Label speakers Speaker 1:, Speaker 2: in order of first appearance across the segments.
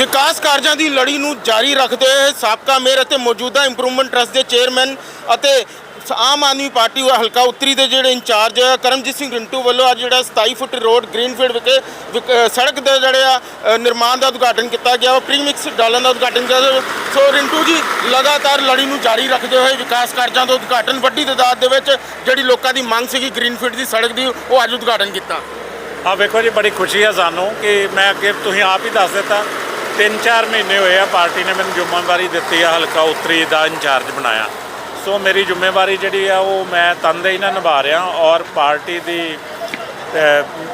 Speaker 1: ਵਿਕਾਸ ਕਾਰਜਾਂ ਦੀ ਲੜੀ ਨੂੰ ਜਾਰੀ ਰੱਖਦੇ ਹੋਏ ਸਾਬਕਾ ਮੇਅਰ ਅਤੇ ਮੌਜੂਦਾ ਇੰਪਰੂਵਮੈਂਟ ਟਰਸਟ ਦੇ ਚੇਅਰਮੈਨ ਅਤੇ ਆਮ ਆਦਮੀ ਪਾਰਟੀ ਉਹ ਹਲਕਾ ਉੱਤਰੀ ਦੇ ਜਿਹੜੇ ਇੰਚਾਰਜ ਕਰਮਜੀਤ ਸਿੰਘ ਰਿੰਟੂ ਵੱਲੋਂ ਅੱਜ ਜਿਹੜਾ 27 ਫੁੱਟ ਰੋਡ ਗ੍ਰੀਨਫੀਲਡ ਵਿਖੇ ਵਿਕ- ਸੜਕ ਦੇ ਜਿਹੜੇ ਆ ਨਿਰਮਾਣ ਦਾ ਉਦਘਾਟਨ ਕੀਤਾ ਗਿਆ। ਉਹ ਪ੍ਰੀਮਿਕਸ ਡਾਲਣ ਦਾ ਉਦਘਾਟਨ ਕੀਤਾ ਸੋ ਰਿੰਟੂ ਜੀ, ਲਗਾਤਾਰ ਲੜੀ ਨੂੰ ਜਾਰੀ ਰੱਖਦੇ ਹੋਏ ਵਿਕਾਸ ਕਾਰਜਾਂ ਦਾ ਉਦਘਾਟਨ, ਵੱਡੀ ਤਾਦਾਦ ਦੇ ਵਿੱਚ ਜਿਹੜੀ ਲੋਕਾਂ ਦੀ ਮੰਗ ਸੀਗੀ ਗ੍ਰੀਨਫੀਲਡ ਦੀ ਸੜਕ ਦੀ, ਉਹ ਅੱਜ ਉਦਘਾਟਨ ਕੀਤਾ।
Speaker 2: ਆ ਵੇਖੋ ਜੀ, ਬੜੀ ਖੁਸ਼ੀ ਹੈ ਸਾਨੂੰ ਕਿ ਮੈਂ ਅੱਗੇ ਤੁਸੀਂ ਆਪ ਹੀ ਦੱਸ ਦਿੱਤਾ 3-4 ਮਹੀਨੇ ਹੋਏ ਆ, ਪਾਰਟੀ ਨੇ ਮੈਨੂੰ ਜ਼ਿੰਮੇਵਾਰੀ ਦਿੱਤੀ ਆ, ਹਲਕਾ ਉੱਤਰੀ ਦਾ ਇੰਚਾਰਜ ਬਣਾਇਆ। ਸੋ ਮੇਰੀ ਜ਼ਿੰਮੇਵਾਰੀ ਜਿਹੜੀ ਆ, ਉਹ ਮੈਂ ਤਨਦੇਹੀ ਨਾਲ ਨਿਭਾ ਰਿਹਾ ਔਰ ਪਾਰਟੀ ਦੀ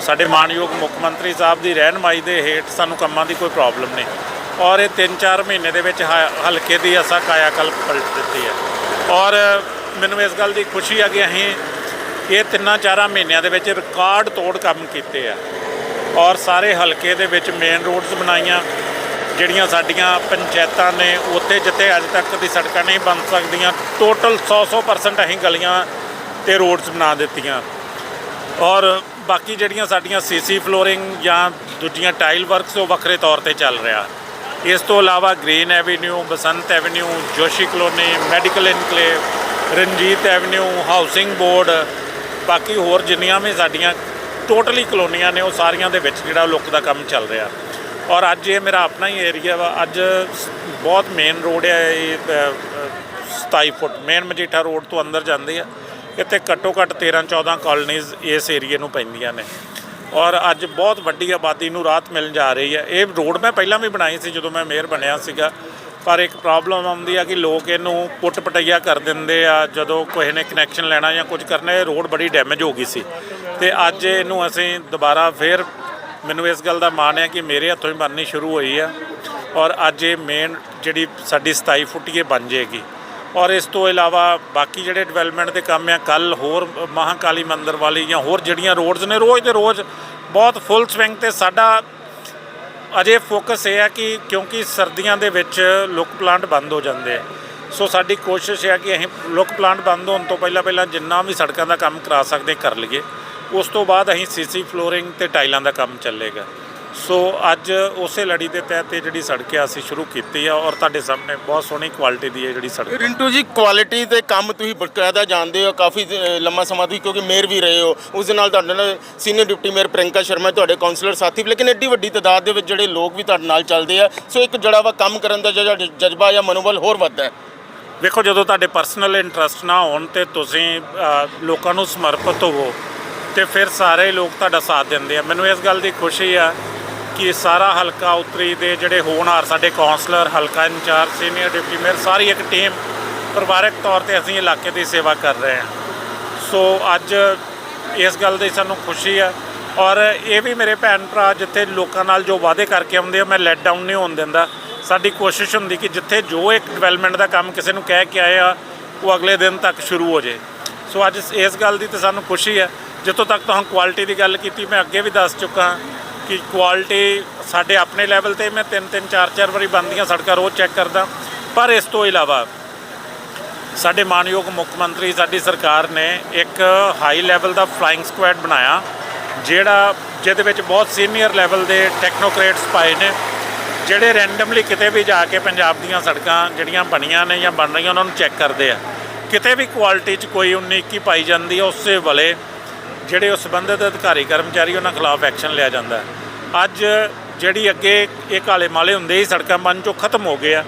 Speaker 2: ਸਾਡੇ ਮਾਨਯੋਗ ਮੁੱਖ ਮੰਤਰੀ ਸਾਹਿਬ ਦੀ ਰਹਿਨਮਾਈ ਦੇ ਹੇਠ ਸਾਨੂੰ ਕੰਮਾਂ ਦੀ ਕੋਈ ਪ੍ਰੋਬਲਮ ਨਹੀਂ। ਔਰ ਇਹ 3-4 ਮਹੀਨੇ ਦੇ ਵਿੱਚ ਹਲਕੇ ਦੀ ਅਸਾ ਕਾਇਆ ਕਲਪ ਪਲਟ ਦਿੱਤੀ ਹੈ ਔਰ ਮੈਨੂੰ ਇਸ ਗੱਲ ਦੀ ਖੁਸ਼ੀ ਆ ਕਿ ਅਸੀਂ ਇਹ ਤਿੰਨਾਂ ਚਾਰਾਂ ਮਹੀਨਿਆਂ ਦੇ ਵਿੱਚ ਰਿਕਾਰਡ ਤੋੜ ਕੰਮ ਕੀਤੇ ਆ। ਔਰ ਸਾਰੇ ਹਲਕੇ ਦੇ ਵਿੱਚ ਮੇਨ ਰੋਡਸ ਬਣਾਈਆਂ। ਜਿਹੜੀਆਂ ਸਾਡੀਆਂ ਪੰਚਾਇਤਾਂ ਨੇ, ਉੱਥੇ ਜਿੱਥੇ ਅੱਜ ਤੱਕ ਦੀ ਸੜਕਾਂ ਨਹੀਂ ਬਣ ਸਕਦੀਆਂ ਟੋਟਲ 100-100% ਅਸੀਂ ਗਲੀਆਂ ਤੇ ਰੋਡਸ ਬਣਾ ਦਿੱਤੀਆਂ। ਔਰ ਬਾਕੀ ਜਿਹੜੀਆਂ ਸਾਡੀਆਂ ਸੀਸੀ ਫਲੋਰਿੰਗ ਜਾਂ ਦੂਜੀਆਂ ਟਾਈਲ ਵਰਕਸ ਉਹ ਵੱਖਰੇ ਤੌਰ ਤੇ ਚੱਲ ਰਿਹਾ। ਇਸ ਤੋਂ ਇਲਾਵਾ green avenue Basant avenue Joshi colony medical enclave Ranjit avenue housing board ਬਾਕੀ ਹੋਰ ਜਿੰਨੀਆਂ ਵੀ ਸਾਡੀਆਂ ਟੋਟਲੀ ਕਲੋਨੀਆਂ ਨੇ, ਉਹ ਸਾਰੀਆਂ ਦੇ ਵਿੱਚ ਜਿਹੜਾ ਲੁੱਕ ਦਾ ਕੰਮ ਚੱਲ ਰਿਹਾ। ਔਰ ਅੱਜ ਇਹ ਮੇਰਾ ਆਪਣਾ ਹੀ ਏਰੀਆ ਵਾ। ਅੱਜ ਸ- ਬਹੁਤ ਮੇਨ ਰੋਡ ਹੈ ਇਹ ਅ, 27 ਫੁੱਟ। ਮੇਨ ਮਜੀਠਾ ਰੋਡ ਤੋਂ ਅੰਦਰ ਜਾਂਦੀ ਆ। ਇੱਥੇ ਘੱਟੋ ਘੱਟ 13 14 ਕਾਲਨੀਜ਼ ਇਸ ਏਰੀਏ ਨੂੰ ਪੈਂਦੀਆਂ ਨੇ। ਔਰ ਅੱਜ ਬਹੁਤ ਵੱਡੀ ਆਬਾਦੀ ਨੂੰ ਰਾਹਤ ਮਿਲਣ ਜਾ ਰਹੀ ਹੈ ਇਹ ਰੋਡ ਮੈਂ ਪਹਿਲਾਂ ਵੀ ਬਣਾਈ ਸੀ ਜਦੋਂ ਮੈਂ ਮੇਅਰ ਬਣਿਆ ਸੀਗਾ। ਪਰ ਇੱਕ ਪ੍ਰੋਬਲਮ ਆਉਂਦੀ ਆ ਕਿ ਲੋਕ ਇਹਨੂੰ ਪੁੱਟ ਪਟਈਆ ਕਰ ਦਿੰਦੇ ਆ। ਜਦੋਂ ਕੋਈ ਨੇ ਕਨੈਕਸ਼ਨ ਲੈਣਾ ਜਾਂ ਕੁਝ ਕਰਨਾ ਇਹ ਰੋਡ ਬੜੀ ਡੈਮੇਜ ਹੋ ਗਈ ਸੀ। ਤੇ ਅੱਜ ਇਹਨੂੰ ਅਸੀਂ ਦੁਬਾਰਾ ਫੇਰ ਮੈਨੂੰ ਇਸ ਗੱਲ ਦਾ ਮਾਣ ਹੈ ਕਿ ਮੇਰੇ ਹੱਥੋਂ ਹੀ ਬਣਨੀ ਸ਼ੁਰੂ ਹੋਈ ਆ ਔਰ ਅੱਜ ਇਹ ਮੇਨ ਜਿਹੜੀ ਸਾਡੀ 27 ਫੁੱਟੀਏ ਬਣ ਜਾਏਗੀ। ਔਰ ਇਸ ਤੋਂ ਇਲਾਵਾ ਬਾਕੀ ਜਿਹੜੇ ਡਿਵੈਲਪਮੈਂਟ ਦੇ ਕੰਮ ਆ ਕੱਲ ਹੋਰ ਮਹਾਕਾਲੀ ਮੰਦਿਰ ਵਾਲੀ ਜਾਂ ਹੋਰ ਜਿਹੜੀਆਂ ਰੋਡਸ ਨੇ, ਰੋਜ਼ ਦੇ ਰੋਜ਼ ਬਹੁਤ ਫੁੱਲ ਸਵਿੰਗ ਤੇ ਸਾਡਾ ਅਜੇ ਫੋਕਸ ਇਹ ਆ ਕਿ ਕਿਉਂਕਿ ਸਰਦੀਆਂ ਦੇ ਵਿੱਚ ਲੁੱਕ ਪਲਾਂਟ ਬੰਦ ਹੋ ਜਾਂਦੇ ਆ। ਸੋ ਸਾਡੀ ਕੋਸ਼ਿਸ਼ ਹੈ ਕਿ ਅਸੀਂ ਲੁੱਕ ਪਲਾਂਟ ਬੰਦ ਹੋਣ ਤੋਂ ਪਹਿਲਾਂ ਪਹਿਲਾਂ ਜਿੰਨਾ ਵੀ ਸੜਕਾਂ ਦਾ ਕੰਮ ਕਰਾ ਸਕਦੇ, ਕਰ ਲਈਏ। ਉਸ ਤੋਂ ਬਾਅਦ ਅਸੀਂ ਸੀਸੀ ਫਲੋਰਿੰਗ ਤੇ ਟਾਈਲਾਂ ਦਾ ਕੰਮ ਚੱਲੇਗਾ। ਸੋ ਅੱਜ ਉਸੇ ਲੜੀ ਦੇ ਤਹਿਤ ਇਹ ਜਿਹੜੀ ਸੜਕ ਆ ਅਸੀਂ ਸ਼ੁਰੂ ਕੀਤੀ ਆ ਔਰ ਤੁਹਾਡੇ ਸਾਹਮਣੇ ਬਹੁਤ ਸੋਹਣੀ ਕੁਆਲਿਟੀ ਦੀ ਹੈ ਜਿਹੜੀ ਸੜਕ
Speaker 1: ਰਿੰਟੂ ਜੀ ਕੁਆਲਿਟੀ ਤੇ ਕੰਮ ਤੁਸੀਂ ਬਕਾਇਦਾ ਜਾਣਦੇ ਹੋ ਕਾਫੀ ਲੰਮਾ ਸਮਾਂ ਤੁਸੀਂ ਕਿਉਂਕਿ ਮੇਅਰ ਵੀ ਰਹੇ ਹੋ। ਉਸ ਦੇ ਨਾਲ ਤੁਹਾਡੇ ਨਾਲ senior deputy mayor Priyanka Sharma ਤੁਹਾਡੇ ਕਾਉਂਸਲਰ ਸਾਥੀ ਵੀ, ਲੇਕਿਨ ਐਡੀ ਵੱਡੀ ਤਾਦਾਦ ਦੇ ਵਿੱਚ ਜਿਹੜੇ ਲੋਕ ਵੀ ਤੁਹਾਡੇ ਨਾਲ ਚੱਲਦੇ ਆ ਸੋ ਇੱਕ ਜਿਹੜਾ ਵਾ ਕੰਮ ਕਰਨ ਦਾ ਜਿਹੜਾ ਜਜ਼ਬਾ ਜਾਂ ਮਨੋਬਲ ਹੋਰ ਵੱਧਦਾ ਹੈ।
Speaker 2: ਵੇਖੋ ਜਦੋਂ ਤੁਹਾਡੇ ਪਰਸਨਲ ਇੰਟਰਸਟ ਨਾ ਹੋਣ ਤੇ ਤੁਸੀਂ ਲੋਕਾਂ ਨੂੰ ਸਮਰਪਿਤ ਹੋਵੋ ਤੇ ਫਿਰ ਸਾਰੇ ਲੋਕ ਤੁਹਾਡਾ ਸਾਥ ਦਿੰਦੇ ਆ। ਮੈਨੂੰ ਇਸ ਗੱਲ ਦੀ ਖੁਸ਼ੀ ਆ ਕਿ ਸਾਰਾ ਹਲਕਾ ਉਤਰੀ ਦੇ ਜਿਹੜੇ ਹੋਣਹਾਰ ਸਾਡੇ ਕਾਉਂਸਲਰ ਹਲਕਾ ਇੰਚਾਰਜ, ਸੀਨੀਅਰ ਡਿਪਟੀ ਮੇਅਰ, ਸਾਰੀ ਇੱਕ ਟੀਮ ਪਰਿਵਾਰਕ ਤੌਰ ਤੇ ਅਸੀਂ ਇਲਾਕੇ ਦੀ ਸੇਵਾ ਕਰ ਰਹੇ ਹਾਂ। ਸੋ ਅੱਜ ਇਸ ਗੱਲ ਦੀ ਸਾਨੂੰ ਖੁਸ਼ੀ ਆ ਔਰ ਇਹ ਵੀ ਮੇਰੇ ਭੈਣ ਭਰਾ ਜਿੱਥੇ ਲੋਕਾਂ ਨਾਲ ਜੋ ਵਾਅਦੇ ਕਰਕੇ ਆਉਂਦੇ ਆ, ਮੈਂ ਲੈਟ ਡਾਊਨ ਨਹੀਂ ਹੋਣ ਦਿੰਦਾ। ਸਾਡੀ ਕੋਸ਼ਿਸ਼ ਹੁੰਦੀ ਕਿ ਜਿੱਥੇ ਜੋ ਇੱਕ ਡਿਵੈਲਪਮੈਂਟ ਦਾ ਕੰਮ ਕਿਸੇ ਨੂੰ ਕਹਿ ਕੇ ਆਏ ਆ, ਉਹ ਅਗਲੇ ਦਿਨ ਤੱਕ ਸ਼ੁਰੂ ਹੋ ਜੇ ਸੋ ਅੱਜ ਇਸ ਗੱਲ ਦੀ ਤੇ ਸਾਨੂੰ ਖੁਸ਼ੀ ਹੈ ਜਿੱਥੋਂ ਤੱਕ ਤੁਹਾਨੂੰ ਕੁਆਲਿਟੀ ਦੀ ਗੱਲ ਕੀਤੀ, ਮੈਂ ਅੱਗੇ ਵੀ ਦੱਸ ਚੁੱਕਾ ਕਿ ਕੁਆਲਿਟੀ ਸਾਡੇ ਆਪਣੇ ਲੈਵਲ ਤੇ, ਮੈਂ ਤਿੰਨ ਤਿੰਨ, ਚਾਰ ਚਾਰ ਵਾਰੀ ਬਣਦੀਆਂ ਸੜਕਾਂ ਰੋਜ਼ ਚੈੱਕ ਕਰਦਾ। ਪਰ ਇਸ ਤੋਂ ਇਲਾਵਾ ਸਾਡੇ ਮਾਨਯੋਗ ਮੁੱਖ ਮੰਤਰੀ, ਸਾਡੀ ਸਰਕਾਰ ਨੇ ਇੱਕ ਹਾਈ ਲੈਵਲ ਦਾ ਫਲਾਈਂਗ ਸਕੁਐਡ ਬਣਾਇਆ, ਜਿਹੜਾ ਜਿਹਦੇ ਵਿੱਚ ਬਹੁਤ ਸੀਨੀਅਰ ਲੈਵਲ ਦੇ ਟੈਕਨੋਕ੍ਰੇਟਸ ਪਾਏ ਨੇ, ਜਿਹੜੇ ਰੈਂਡਮਲੀ ਕਿਤੇ ਵੀ ਜਾ ਕੇ ਪੰਜਾਬ ਦੀਆਂ ਸੜਕਾਂ ਜਿਹੜੀਆਂ ਬਣੀਆਂ ਨੇ ਜਾਂ ਬਣ ਰਹੀਆਂ ਉਹਨਾਂ ਨੂੰ ਚੈੱਕ ਕਰਦੇ ਆ। ਕਿਤੇ ਵੀ ਕੁਆਲਿਟੀ 'ਚ ਕੋਈ 19 21 ਪਾਈ ਜਾਂਦੀ ਹੈ ਉਸੇ ਵੇਲੇ ਜਿਹੜੇ ਉਹ ਸੰਬੰਧਿਤ ਅਧਿਕਾਰੀ, ਕਰਮਚਾਰੀ, ਉਹਨਾਂ ਖਿਲਾਫ ਐਕਸ਼ਨ ਲਿਆ ਜਾਂਦਾ ਅੱਜ ਜਿਹੜੀ ਅੱਗੇ ਇਹ ਕਾਲੇ ਮਾਲੇ ਹੁੰਦੇ ਹੀ ਸੜਕਾਂ ਬਣ ਚੋਂ ਖਤਮ ਹੋ ਗਏ ਆ।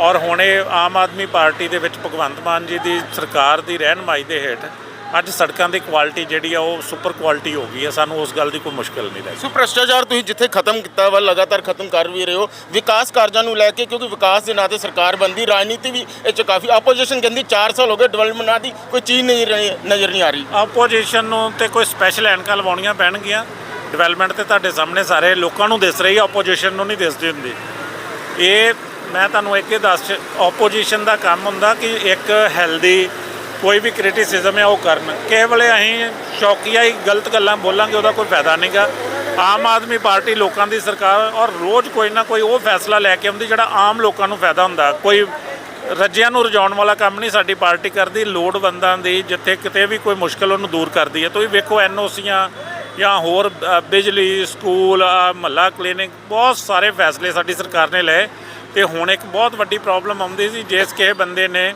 Speaker 2: ਔਰ ਹੁਣ ਇਹ ਆਮ ਆਦਮੀ ਪਾਰਟੀ ਦੇ ਵਿੱਚ ਭਗਵੰਤ ਮਾਨ ਜੀ ਦੀ ਸਰਕਾਰ ਦੀ ਰਹਿਨਮਾਈ ਦੇ ਹੇਠ ਅੱਜ ਸੜਕਾਂ ਦੀ ਕੁਆਲਿਟੀ ਜਿਹੜੀ ਆ ਉਹ ਸੁਪਰ ਕੁਆਲਿਟੀ ਹੋ ਗਈ ਹੈ ਸਾਨੂੰ ਉਸ ਗੱਲ ਦੀ ਕੋਈ ਮੁਸ਼ਕਲ ਨਹੀਂ ਰਹੀ
Speaker 1: ਸੋ ਭ੍ਰਸ਼ਟਾਚਾਰ ਤੁਸੀਂ ਜਿੱਥੇ ਖਤਮ ਕੀਤਾ ਵਾ ਲਗਾਤਾਰ ਖਤਮ ਕਰ ਵੀ ਰਹੇ ਹੋ ਵਿਕਾਸ ਕਾਰਜਾਂ ਨੂੰ ਲੈ ਕੇ ਕਿਉਂਕਿ ਵਿਕਾਸ ਦੇ ਨਾਂ ਤੇ ਸਰਕਾਰ ਬੰਦੀ ਰਾਜਨੀਤੀ ਵੀ ਇਹ ਚ ਕਾਫੀ ਆਪੋਜੀਸ਼ਨ ਕਹਿੰਦੀ 4 ਸਾਲ ਹੋ ਗਏ ਡਿਵੈਲਪਮੈਂਟ ਨਾਂ ਦੀ ਕੋਈ ਚੀਜ਼ ਨਹੀਂ ਰਹੀ ਨਜ਼ਰ ਨਹੀਂ ਆ ਰਹੀ।
Speaker 2: ਆਪੋਜੀਸ਼ਨ ਨੂੰ ਤੇ ਕੋਈ ਸਪੈਸ਼ਲ ਐਨਕਾਂ ਲਵਾਉਣੀਆਂ ਪੈਣਗੀਆਂ। ਡਿਵੈਲਪਮੈਂਟ ਤੇ ਤੁਹਾਡੇ ਸਾਹਮਣੇ ਸਾਰੇ ਲੋਕਾਂ ਨੂੰ ਦਿਸ ਰਹੀ ਹੈ ਆਪੋਜੀਸ਼ਨ ਨੂੰ ਨਹੀਂ ਦਿਸਦੀ ਹੁੰਦੀ। ਇਹ ਮੈਂ ਤੁਹਾਨੂੰ ਇੱਕ ਹੀ ਦੱਸ ਆਪੋਜੀਸ਼ਨ ਦਾ ਕੰਮ ਹੁੰਦਾ ਕਿ ਇੱਕ ਹੈਲਦੀ ਕੋਈ ਵੀ ਕ੍ਰਿਟਿਸਿਜ਼ਮ ਹੈ ਉਹ ਕਰਨ। ਕਿਸੇ ਵੇਲੇ ਅਸੀਂ ਸ਼ੌਕੀਆ ਹੀ ਗਲਤ ਗੱਲਾਂ ਬੋਲਾਂਗੇ, ਉਹਦਾ ਕੋਈ ਫਾਇਦਾ ਨਹੀਂਗਾ ਆਮ ਆਦਮੀ ਪਾਰਟੀ ਲੋਕਾਂ ਦੀ ਸਰਕਾਰ, ਔਰ ਰੋਜ਼ ਕੋਈ ਨਾ ਕੋਈ ਉਹ ਫੈਸਲਾ ਲੈ ਕੇ ਆਉਂਦੀ ਜਿਹੜਾ ਆਮ ਲੋਕਾਂ ਨੂੰ ਫਾਇਦਾ ਹੁੰਦਾ। ਕੋਈ ਰੱਜਿਆਂ ਨੂੰ ਰਜਾਉਣ ਵਾਲਾ ਕੰਮ ਨਹੀਂ ਸਾਡੀ ਪਾਰਟੀ ਕਰਦੀ, ਲੋੜਵੰਦਾਂ ਦੀ, ਜਿੱਥੇ ਕਿਤੇ ਵੀ ਕੋਈ ਮੁਸ਼ਕਲ ਉਹਨੂੰ ਦੂਰ ਕਰਦੀ ਹੈ। ਤੁਸੀਂ ਵੇਖੋ ਐਨਓਸੀਆਂ ਜਾਂ ਹੋਰ ਬਿਜਲੀ, ਸਕੂਲ ਮਹੱਲਾ ਕਲੀਨਿਕ, ਬਹੁਤ ਸਾਰੇ ਫੈਸਲੇ ਸਾਡੀ ਸਰਕਾਰ ਨੇ ਲਏ। ਤੇ ਹੁਣ ਇੱਕ ਬਹੁਤ ਵੱਡੀ ਪ੍ਰੋਬਲਮ ਆਉਂਦੀ ਸੀ, ਜਿਸ ਕਿਸੇ ਬੰਦੇ ਨੇ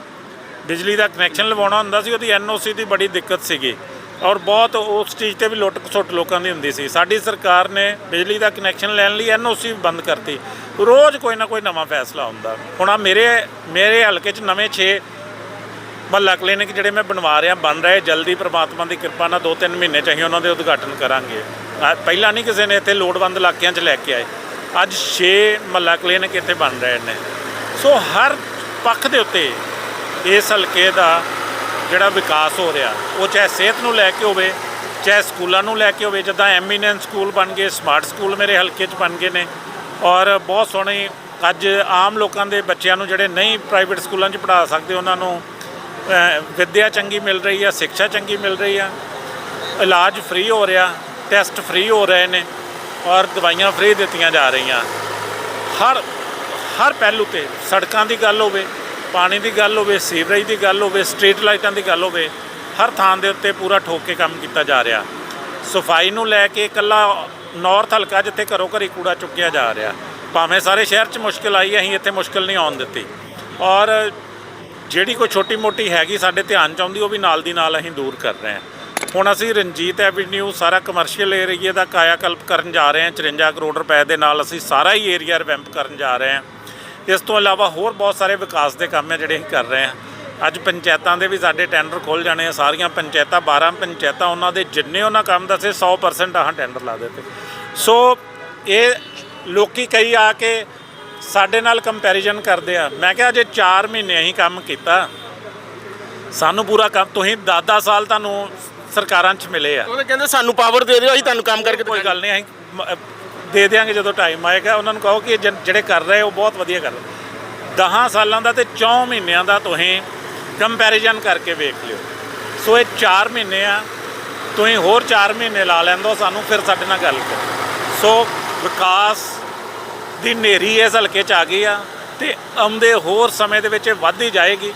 Speaker 2: ਬਿਜਲੀ ਦਾ ਕਨੈਕਸ਼ਨ ਲਵਾਉਣਾ ਹੁੰਦਾ ਸੀ, ਉਹਦੀ ਐਨਓਸੀ ਦੀ ਬੜੀ ਦਿੱਕਤ ਸੀਗੀ। ਔਰ ਬਹੁਤ ਉਸ ਚੀਜ਼ ਤੇ ਵੀ ਲੁੱਟ ਖਸੁੱਟ ਲੋਕਾਂ ਦੀ ਹੁੰਦੀ ਸੀ। ਸਾਡੀ ਸਰਕਾਰ ਨੇ ਬਿਜਲੀ ਦਾ ਕਨੈਕਸ਼ਨ ਲੈਣ ਲਈ ਐਨਓਸੀ ਬੰਦ ਕਰਤੀ। ਰੋਜ਼ ਕੋਈ ਨਾ ਕੋਈ ਨਵਾਂ ਫੈਸਲਾ ਹੁੰਦਾ ਹੁਣ ਆ ਮੇਰੇ ਮੇਰੇ ਹਲਕੇ 'ਚ ਨਵੇਂ 6 ਮਹੱਲਾ ਕਲੀਨਿਕ ਜਿਹੜੇ ਮੈਂ ਬਣਵਾ ਰਿਹਾ, ਬਣ ਰਹੇ, ਜਲਦੀ ਪ੍ਰਮਾਤਮਾ ਦੀ ਕਿਰਪਾ ਨਾਲ 2-3 ਮਹੀਨੇ ਚ ਅਸੀਂ ਉਹਨਾਂ ਦੇ ਉਦਘਾਟਨ ਕਰਾਂਗੇ। ਪਹਿਲਾਂ ਨਹੀਂ ਕਿਸੇ ਨੇ ਇੱਥੇ ਲੋੜਵੰਦ ਇਲਾਕਿਆਂ 'ਚ ਲੈ ਕੇ ਆਏ। ਅੱਜ 6 ਮਹੱਲਾ ਕਲੀਨਿਕ ਇੱਥੇ ਬਣ ਰਹੇ ਨੇ। ਸੋ ਹਰ ਪੱਖ ਦੇ ਉੱਤੇ ਇਸ ਹਲਕੇ ਦਾ ਜਿਹੜਾ ਵਿਕਾਸ ਹੋ ਰਿਹਾ, ਉਹ ਚਾਹੇ ਸਿਹਤ ਨੂੰ ਲੈ ਕੇ ਹੋਵੇ, ਚਾਹੇ ਸਕੂਲਾਂ ਨੂੰ ਲੈ ਕੇ ਹੋਵੇ, ਜਿੱਦਾਂ ਐਮੀਨੈਂਸ ਸਕੂਲ ਬਣ ਗਏ, ਸਮਾਰਟ ਸਕੂਲ ਮੇਰੇ ਹਲਕੇ 'ਚ ਬਣ ਗਏ ਨੇ ਔਰ ਬਹੁਤ ਸੋਹਣੇ ਅੱਜ ਆਮ ਲੋਕਾਂ ਦੇ ਬੱਚਿਆਂ ਨੂੰ ਜਿਹੜੇ ਨਹੀਂ ਪ੍ਰਾਈਵੇਟ ਸਕੂਲਾਂ 'ਚ ਪੜ੍ਹਾ ਸਕਦੇ, ਉਹਨਾਂ ਨੂੰ ਵਿੱਦਿਆ ਚੰਗੀ ਮਿਲ ਰਹੀ ਆ, ਸਿੱਖਿਆ ਚੰਗੀ ਮਿਲ ਰਹੀ ਆ, ਇਲਾਜ ਫ੍ਰੀ ਹੋ ਰਿਹਾ, ਟੈਸਟ ਫ੍ਰੀ ਹੋ ਰਹੇ ਨੇ ਔਰ ਦਵਾਈਆਂ ਫ੍ਰੀ ਦਿੱਤੀਆਂ ਜਾ ਰਹੀਆਂ। ਹਰ ਹਰ ਪਹਿਲੂ ਤੇ ਸੜਕਾਂ ਦੀ ਗੱਲ ਹੋਵੇ ਪਾਣੀ ਦੀ ਗੱਲ ਹੋਵੇ, ਸੀਵਰੇਜ ਦੀ ਗੱਲ ਹੋਵੇ, ਸਟਰੀਟ ਲਾਈਟਾਂ ਦੀ ਗੱਲ ਹੋਵੇ, ਹਰ ਥਾਂ ਦੇ ਉੱਤੇ ਪੂਰਾ ਠੋਕ ਕੇ ਕੰਮ ਕੀਤਾ ਜਾ ਰਿਹਾ। ਸਫ਼ਾਈ ਨੂੰ ਲੈ ਕੇ ਇਕੱਲਾ ਨਾਰਥ ਹਲਕਾ ਜਿੱਥੇ ਘਰੋਂ ਘਰੀ ਕੂੜਾ ਚੁੱਕਿਆ ਜਾ ਰਿਹਾ, ਭਾਵੇਂ ਸਾਰੇ ਸ਼ਹਿਰ 'ਚ ਮੁਸ਼ਕਲ ਆਈ, ਅਸੀਂ ਇੱਥੇ ਮੁਸ਼ਕਲ ਨਹੀਂ ਆਉਣ ਦਿੱਤੀ। ਔਰ ਜਿਹੜੀ ਕੋਈ ਛੋਟੀ ਮੋਟੀ ਹੈਗੀ ਸਾਡੇ ਧਿਆਨ ਚ ਆਉਂਦੀ, ਉਹ ਵੀ ਨਾਲ ਦੀ ਨਾਲ ਅਸੀਂ ਦੂਰ ਕਰ ਰਹੇ ਹਾਂ। ਹੁਣ ਅਸੀਂ ਰਣਜੀਤ ਐਵੀਨਿਊ ਸਾਰਾ ਕਮਰਸ਼ੀਅਲ ਏਰੀਆ ਦਾ ਕਾਇਆਕਲਪ ਕਰਨ ਜਾ ਰਹੇ ਹਾਂ 54 ਕਰੋੜ ਰੁਪਏ ਦੇ ਨਾਲ ਅਸੀਂ ਸਾਰਾ ਹੀ ਏਰੀਆ ਰਿਵੈਂਪ ਕਰਨ ਜਾ ਰਹੇ ਹਾਂ। ਇਸ ਤੋਂ ਇਲਾਵਾ ਹੋਰ ਬਹੁਤ ਸਾਰੇ ਵਿਕਾਸ ਦੇ ਕੰਮ ਹੈ ਜਿਹੜੇ ਅਸੀਂ ਕਰ ਰਹੇ ਹਾਂ। ਅੱਜ ਪੰਚਾਇਤਾਂ ਦੇ ਵੀ ਸਾਡੇ ਟੈਂਡਰ ਖੁੱਲ ਜਾਣੇ ਆ ਸਾਰੀਆਂ ਪੰਚਾਇਤਾਂ 12 ਪੰਚਾਇਤਾਂ ਉਹਨਾਂ ਦੇ ਜਿੰਨੇ ਉਹਨਾਂ ਕੰਮ ਦੱਸੇ 100% ਆਹ ਟੈਂਡਰ ਲਾ ਦਿੱਤੇ। ਸੋ ਇਹ ਲੋਕੀ ਕਈ ਆ ਕੇ ਸਾਡੇ ਨਾਲ ਕੰਪੈਰੀਜ਼ਨ ਕਰਦੇ ਆ। ਮੈਂ ਕਿਹਾ ਜੇ 4 ਮਹੀਨੇ ਅਸੀਂ ਕੰਮ ਕੀਤਾ। ਸਾਨੂੰ ਪੂਰਾ ਕੰਮ ਤੁਸੀਂ 10-10 ਸਾਲ ਤੁਹਾਨੂੰ ਸਰਕਾਰਾਂ 'ਚ ਮਿਲੇ ਆ।
Speaker 1: ਉਹ ਤਾਂ ਕਹਿੰਦੇ ਸਾਨੂੰ ਪਾਵਰ ਦੇ ਦਿਓ ਅਸੀਂ ਤੁਹਾਨੂੰ ਕੰਮ ਕਰਕੇ
Speaker 2: ਕੋਈ ਗੱਲ ਨਹੀਂ ਅਸੀਂ ਦੇ ਦਿਆਂਗੇ ਜਦੋਂ ਟਾਈਮ ਆਏਗਾ। ਉਹਨਾਂ ਨੂੰ ਕਹੋ ਕਿ ਇਹ ਜਨ- ਜਿਹੜੇ ਕਰ ਰਹੇ ਉਹ ਬਹੁਤ ਵਧੀਆ ਕਰ ਰਹੇ। 10 ਸਾਲਾਂ ਦਾ ਤੇ 4 ਮਹੀਨਿਆਂ ਦਾ ਤੁਸੀਂ ਕੰਪੈਰੀਜ਼ਨ ਕਰਕੇ ਵੇਖ ਲਿਓ। ਸੋ ਇਹ 4 ਮਹੀਨੇ ਆ। ਤੁਸੀਂ ਹੋਰ 4 ਮਹੀਨੇ ਲਾ ਲੈਂਦੋ, ਸਾਨੂੰ ਫਿਰ ਸਾਡੇ ਨਾਲ ਗੱਲ ਕਰੋ। ਸੋ ਵਿਕਾਸ ਦੀ ਨੇਰੀ ਇਸ ਹਲਕੇ 'ਚ ਆ ਗਈ ਆ ਤੇ ਆਉਂਦੇ ਹੋਰ ਸਮੇਂ ਦੇ ਵਿੱਚ ਇਹ ਵੱਧਦੀ ਜਾਏਗੀ।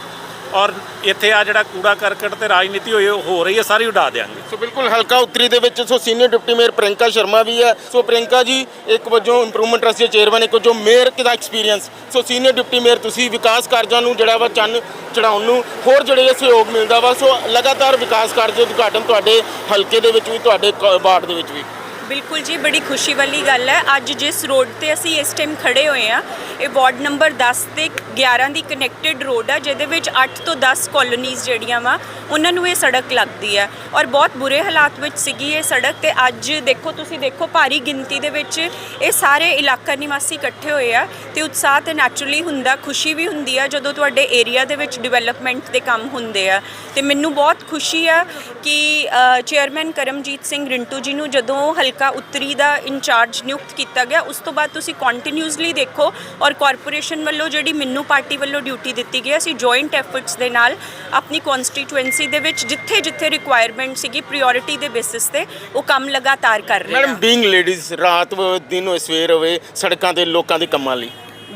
Speaker 2: ਔਰ ਇੱਥੇ ਆ ਜਿਹੜਾ ਕੂੜਾ ਕਰਕਟ ਤੇ ਰਾਜਨੀਤੀ ਹੋਈ ਹੋ ਰਹੀ ਹੈ, ਸਾਰੀ ਉਡਾ ਦਿਆਂਗੇ।
Speaker 1: ਸੋ ਬਿਲਕੁਲ ਹਲਕਾ ਉੱਤਰੀ ਦੇ ਵਿੱਚ, so senior deputy mayor Prinka Sharma ਵੀ ਹੈ। ਸੋ ਪ੍ਰਿੰਕਾ ਜੀ, ਇੱਕ ਵਜੋਂ ਇੰਪਰੂਵਮੈਂਟ ਟਰਸਟ ਦੇ ਚੇਅਰਮੈਨ ਇੱਕ ਵਜੋਂ ਮੇਅਰ ਦਾ experience so senior deputy mayor, ਤੁਸੀਂ ਵਿਕਾਸ ਕਾਰਜਾਂ ਨੂੰ ਜਿਹੜਾ ਵਾ ਚੰਨ ਚੜਾਉਣ ਨੂੰ ਹੋਰ ਜਿਹੜੇ ਇਹ ਸਹਿਯੋਗ ਮਿਲਦਾ ਵਾ, ਸੋ ਲਗਾਤਾਰ ਵਿਕਾਸ ਕਾਰਜ ਉਦਘਾਟਨ ਤੁਹਾਡੇ ਹਲਕੇ ਦੇ ਵਿੱਚ ਵੀ, ਤੁਹਾਡੇ ਕ- ਵਾਰਡ ਦੇ ਵਿੱਚ ਵੀ।
Speaker 3: ਬਿਲਕੁਲ ਜੀ, ਬੜੀ ਖੁਸ਼ੀ ਵਾਲੀ ਗੱਲ ਹੈ। ਅੱਜ ਜਿਸ ਰੋਡ ਤੇ ਅਸੀਂ ਇਸ ਟਾਈਮ ਖੜੇ ਹੋਏ ਆ ਇਹ ਵਾਰਡ ਨੰਬਰ 10 ਤੇ 11 ਦੀ ਕਨੈਕਟਡ ਰੋਡ ਆ, ਜਿਹਦੇ ਵਿੱਚ 8 ਤੋਂ 10 ਕਾਲੋਨੀਜ਼ ਜਿਹੜੀਆਂ ਵਾ, ਉਹਨਾਂ ਨੂੰ ਇਹ ਸੜਕ ਲੱਗਦੀ ਹੈ। ਔਰ ਬਹੁਤ ਬੁਰੇ ਹਾਲਾਤ ਵਿੱਚ ਸੀਗੀ ਇਹ ਸੜਕ ਤੇ ਅੱਜ ਦੇਖੋ, ਤੁਸੀਂ ਦੇਖੋ ਭਾਰੀ ਗਿਣਤੀ ਦੇ ਵਿੱਚ ਇਹ ਸਾਰੇ ਇਲਾਕਾ ਨਿਵਾਸੀ ਇਕੱਠੇ ਹੋਏ ਆ ਤੇ ਉਤਸ਼ਾਹ ਤੇ ਨੈਚੁਰਲੀ ਹੁੰਦਾ, ਖੁਸ਼ੀ ਵੀ ਹੁੰਦੀ ਆ ਜਦੋਂ ਤੁਹਾਡੇ ਏਰੀਆ ਦੇ ਵਿੱਚ ਡਿਵੈਲਪਮੈਂਟ ਦੇ ਕੰਮ ਹੁੰਦੇ ਆ। ਤੇ ਮੈਨੂੰ ਬਹੁਤ ਖੁਸ਼ੀ ਆ ਕਿ ਚੇਅਰਮੈਨ ਕਰਮਜੀਤ ਸਿੰਘ ਰਿੰਟੂ ਜੀ ਨੂੰ ਜਦੋਂ ਹਲਕਾ ਉੱਤਰੀ ਦਾ ਇੰਚਾਰਜ ਨਿਯੁਕਤ ਕੀਤਾ ਗਿਆ। ਉਸ ਤੋਂ ਬਾਅਦ ਤੁਸੀਂ ਕੰਟੀਨਿਊਸਲੀ ਦੇਖੋ ਔਰ ਕਾਰਪੋਰੇਸ਼ਨ ਵੱਲੋਂ ਜਿਹੜੀ ਮੈਨੂੰ ਪਾਰਟੀ ਵੱਲੋਂ ਡਿਊਟੀ ਦਿੱਤੀ ਗਈ ਅਸੀਂ ਜੁਆਇੰਟ ਐਫਰਟਸ ਦੇ ਨਾਲ ਆਪਣੀ ਕਨਸਟੀਟੂਐਂਸੀ ਦੇ ਵਿੱਚ ਜਿੱਥੇ ਜਿੱਥੇ ਰਿਕੁਆਇਰਮੈਂਟ ਸੀਗੀ ਪ੍ਰਾਇੋਰਟੀ ਦੇ ਬੇਸਿਸ ਤੇ ਉਹ ਕੰਮ ਲਗਾਤਾਰ ਕਰ ਰਹੇ
Speaker 1: ਮੈਡਮ
Speaker 3: ਹਾਂ।
Speaker 1: ਬੀਇੰਗ ਲੇਡੀਜ਼ ਰਾਤ ਦਿਨ ਹੋਵੇ ਸਵੇਰ ਹੋਵੇ ਸੜਕਾਂ ਤੇ ਲੋਕਾਂ ਦੇ ਕੰਮਾਂ ਲਈ।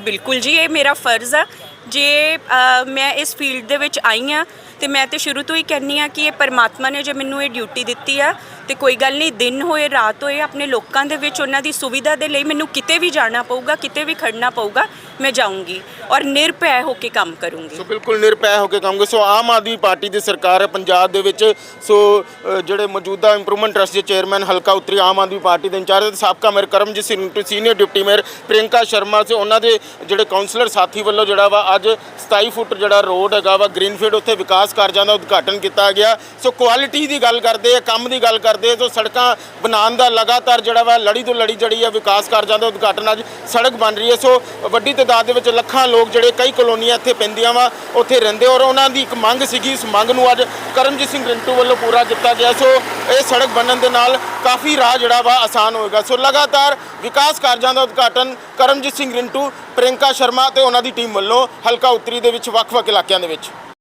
Speaker 3: ਬਿਲਕੁਲ ਜੀ ਇਹ ਮੇਰਾ ਫਰਜ਼ ਆ। ਜੇ ਮੈਂ ਇਸ ਫੀਲਡ ਦੇ ਵਿੱਚ ਆਈ ਆ ਤੇ ਮੈਂ ਤੇ ਸ਼ੁਰੂ ਤੋਂ ਹੀ ਕਹਿੰਨੀ ਆ ਕਿ ਇਹ ਪਰਮਾਤਮਾ ਨੇ ਜੇ ਮੈਨੂੰ ਇਹ ਡਿਊਟੀ ਦਿੱਤੀ ਆ ਤੇ ਕੋਈ ਗੱਲ ਨਹੀਂ ਦਿਨ ਹੋਏ ਰਾਤ ਹੋਏ ਆਪਣੇ ਲੋਕਾਂ ਦੇ ਵਿੱਚ ਉਹਨਾਂ ਦੀ ਸੁਵਿਧਾ ਦੇ ਲਈ ਮੈਨੂੰ ਕਿਤੇ ਵੀ ਜਾਣਾ ਪਊਗਾ ਕਿਤੇ ਵੀ ਖੜਨਾ ਪਊਗਾ ਮੈਂ ਜਾਊਂਗੀ ਔਰ ਨਿਰਭੈ ਹੋ ਕੇ ਕੰਮ ਕਰੂੰਗੀ।
Speaker 1: ਸੋ ਬਿਲਕੁਲ ਨਿਰਪੈ ਹੋ ਕੇ ਕੰਮ ਸੋ ਆਮ ਆਦਮੀ ਪਾਰਟੀ ਦੀ ਸਰਕਾਰ ਹੈ ਪੰਜਾਬ ਦੇ ਵਿੱਚ। ਸੋ ਅ, ਜਿਹੜੇ ਮੌਜੂਦਾ ਇੰਪਰੂਵਮੈਂਟ ਟਰਸਟ ਦੇ ਚੇਅਰਮੈਨ ਹਲਕਾ ਉੱਤਰੀ ਆਮ ਆਦਮੀ ਪਾਰਟੀ ਦੇ ਇੰਚਾਰਜ ਤੇ ਸਾਬਕਾ mayor Karamjit Singh senior deputy mayor Prinka Sharma ਸੀ ਉਹਨਾਂ ਦੇ ਜਿਹੜੇ ਕਾਉਂਸਲਰ ਸਾਥੀ ਵੱਲੋਂ ਜਿਹੜਾ ਵਾ ਅੱਜ 27 ਫੁੱਟ ਜਿਹੜਾ ਰੋਡ ਹੈਗਾ ਵਾ ਗ੍ਰੀਨਫੀਲਡ ਉੱਥੇ ਵਿਕਾਸ ਵਿਕਾਸ ਕਾਰਜਾਂ ਦਾ ਉਦਘਾਟਨ ਕੀਤਾ ਗਿਆ। ਸੋ ਕੁਆਲਿਟੀ ਦੀ ਗੱਲ ਕਰਦੇ ਆ ਕੰਮ ਦੀ ਗੱਲ ਕਰਦੇ ਆ ਸੋ ਸੜਕਾਂ ਬਣਾਉਣ ਦਾ ਲਗਾਤਾਰ ਜਿਹੜਾ ਵਾ ਲੜੀ ਤੋਂ ਲੜੀ ਜਿਹੜੀ ਆ ਵਿਕਾਸ ਕਾਰਜਾਂ ਦਾ ਉਦਘਾਟਨ ਅੱਜ ਸੜਕ ਬਣ ਰਹੀ ਹੈ। ਸੋ ਵੱਡੀ ਤਾਦਾਦ ਦੇ ਵਿੱਚ ਲੱਖਾਂ ਲੋਕ ਜਿਹੜੇ ਕਈ ਕਲੋਨੀਆਂ ਇੱਥੇ ਪੈਂਦੀਆਂ ਵਾ, ਉੱਥੇ ਰਹਿੰਦੇ ਔਰ ਉਹਨਾਂ ਦੀ ਇੱਕ ਮੰਗ ਸੀਗੀ, ਇਸ ਮੰਗ ਨੂੰ ਅੱਜ ਕਰਮਜੀਤ ਸਿੰਘ ਰਿੰਟੂ ਵੱਲੋਂ ਪੂਰਾ ਕੀਤਾ ਗਿਆ। ਸੋ ਇਹ ਸੜਕ ਬਣਨ ਦੇ ਨਾਲ ਕਾਫੀ ਰਾਹ ਜਿਹੜਾ ਵਾ ਆਸਾਨ ਹੋਏਗਾ। ਸੋ ਲਗਾਤਾਰ ਵਿਕਾਸ ਕਾਰਜਾਂ ਦਾ ਉਦਘਾਟਨ ਕਰਮਜੀਤ ਸਿੰਘ ਰਿੰਟੂ ਪ੍ਰਿੰਕਾ ਸ਼ਰਮਾ ਤੇ ਉਹਨਾਂ ਦੀ ਟੀਮ ਵੱਲੋਂ ਹਲਕਾ ਉੱਤਰੀ ਦੇ ਵਿੱਚ ਵੱਖ-ਵੱਖ ਇਲਾਕਿਆਂ ਦੇ ਵਿੱਚ।